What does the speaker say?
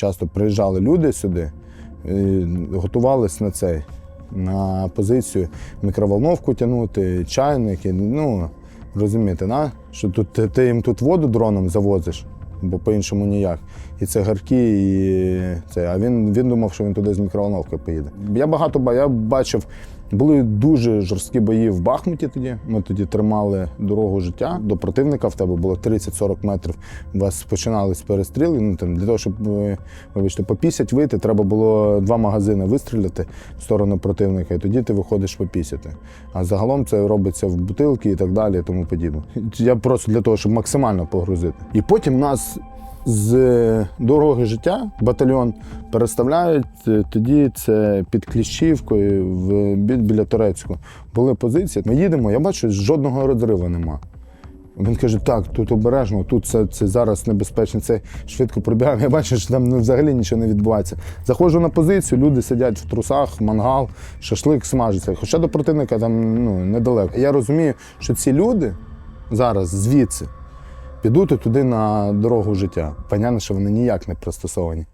часто приїжджали люди сюди, е, готувались на цей, на позицію мікроволновку тягнути, чайники. Ну, розумієте, на? що тут ти, ти їм тут воду дроном завозиш, бо по-іншому ніяк. І цигарки, і це. А він, він думав, що він туди з мікроволновкою поїде. Я багато я бачив. Були дуже жорсткі бої в Бахмуті тоді. Ми тоді тримали дорогу життя. До противника в тебе було 30-40 метрів. У вас починались перестріли. Ну, там, для того, щоб е, вибачте, по 50 вийти, треба було два магазини вистріляти в сторону противника, і тоді ти виходиш по 50. А загалом це робиться в бутилки і так далі, і тому подібне. Я просто для того, щоб максимально погрузити. І потім нас з дороги життя батальйон переставляють. е, Тоді це під Кліщівкою в біля Турецьку. Були позиції. Ми їдемо, я бачу, жодного розриву нема. Він каже: так, тут обережно, тут це, це зараз небезпечно, це швидко пробігав. Я бачу, що там ну, взагалі нічого не відбувається. Заходжу на позицію, люди сидять в трусах, мангал, шашлик смажиться. Хоча до противника там ну, недалеко. Я розумію, що ці люди зараз звідси підуть туди на дорогу життя. Понятно, що вони ніяк не пристосовані.